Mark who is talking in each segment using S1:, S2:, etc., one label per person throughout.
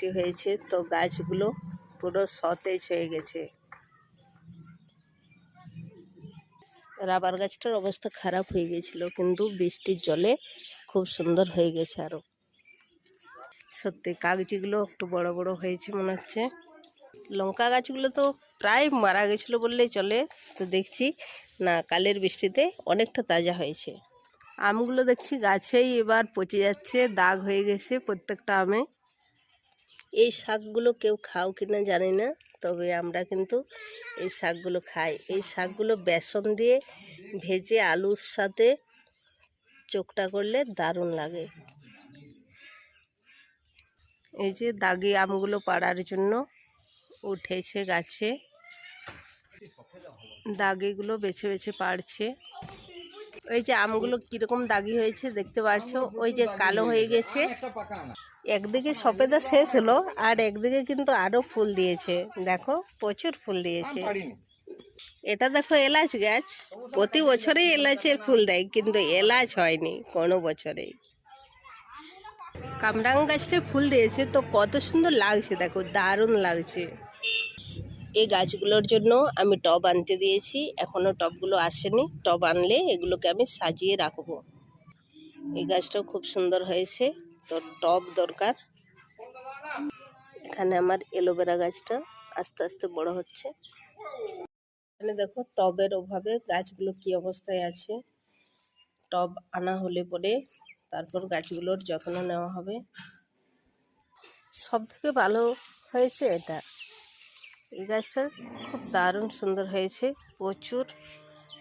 S1: বৃষ্টি হয়েছে, তো গাছগুলো পুরো সতেজ হয়ে গেছে। রাবার গাছটার অবস্থা খারাপ হয়ে গেছিল, কিন্তু বৃষ্টির জলে খুব সুন্দর হয়ে গেছে আরও সত্যি, কাগজিগুলো একটু বড় বড় হয়েছে মনে হচ্ছে। লঙ্কা গাছগুলো তো প্রায় মারা গেছিল বললেই চলে, তো দেখছি না, কালের বৃষ্টিতে অনেকটা তাজা হয়েছে। আমগুলো দেখছি গাছেই এবার পচে যাচ্ছে, দাগ হয়ে গেছে প্রত্যেকটা আমে। এই শাকগুলো কেউ খাও কিনা জানি না, তবে আমরা কিন্তু এই শাকগুলো খাই। এই শাকগুলো বেসন দিয়ে ভেজে আলুর সাথে চোখটা করলে দারুণ লাগে। এই যে দাগি আমগুলো পাড়ার জন্য উঠেছে গাছে। দাগিগুলো বেছে বেছে পাড়ছে। ওই যে আমগুলো কীরকম দাগি হয়েছে দেখতে পারছ ওই যে কালো হয়ে গেছে। একদিকে সফেদা শেষ হলো, আর একদিকে কিন্তু আরও ফুল দিয়েছে। দেখো, প্রচুর ফুল দিয়েছে। এটা দেখো এলাচ গাছ। প্রতি বছরেই এলাচের ফুল দেয়, কিন্তু এলাচ হয়নি কোনো বছরেই কামরাং গাছটা ফুল দিয়েছে, তো কত সুন্দর লাগছে, দেখো, দারুণ লাগছে। এই গাছগুলোর জন্য আমি টব আনতে দিয়েছি। এখনও টবগুলো আসেনি। টব আনলে এগুলোকে আমি সাজিয়ে রাখব। এই গাছটাও খুব সুন্দর হয়েছে। তো টব দরকার। এখানে আমার এলোভেরা গাছটা আস্তে আস্তে বড় হচ্ছে। এখানে দেখো টবের অভাবে গাছগুলো কি অবস্থায় আছে। টব আনা হলে পরে তারপর গাছগুলোর যত্ন নেওয়া হবে। সব থেকে ভালো হয়েছে এটা। এই গাছটা খুব দারুণ সুন্দর হয়েছে, প্রচুর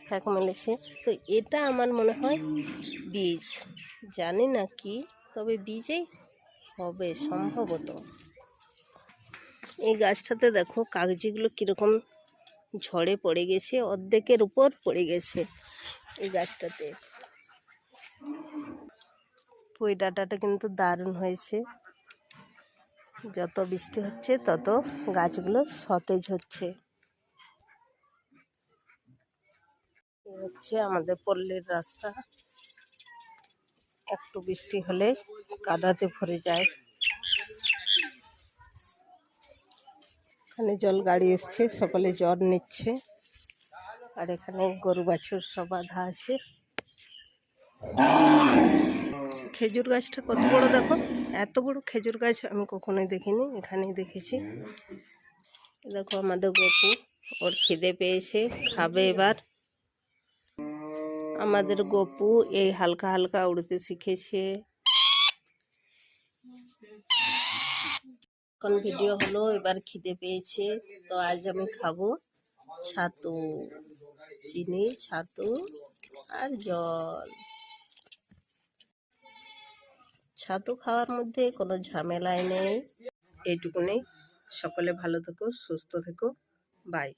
S1: ফ্যাক মেলেছে তো এটা আমার মনে হয় বীজ। জানি না কি, তবে বীজেই হবে সম্ভবত। এই গাছটাতে দেখো কাগজিগুলো কীরকম ঝড়ে পড়ে গেছে, অর্ধেকের উপর পড়ে গেছে এই গাছটাতে। পুঁই ডাঁটাটা কিন্তু দারুণ হয়েছে। যত বৃষ্টি হচ্ছে, তত গাছগুলো সতেজ হচ্ছে। হচ্ছে আমাদের পল্লীর রাস্তা। একটু বৃষ্টি হলে কাদাতে ভরে যায়। এখানে জল গাড়ি এসছে, সকলে জল নিচ্ছে। আর এখানে গরু বাছুর সব বাঁধা আছে। খেজুর গাছটা কত বড় দেখো? এত বড় খেজুর গাছ আমি কখনোই দেখিনি, এখানেই দেখেছি। দেখো আমাদের গপু, ওর খিদে পেয়েছে, খাবে এবার। আমাদের গপু এই হালকা হালকা উড়তে শিখেছে। এখন ভিডিও হলো, এবার খিদে পেয়েছে, তো আজ আমি খাব ছাতু, চিনি, ছাতু আর জল। ছাতু খাওয়ার মধ্যে কোনো ঝামেলাই নেই। এইটুকুনি সকলে ভালো থেকো সুস্থ থেকো। বাই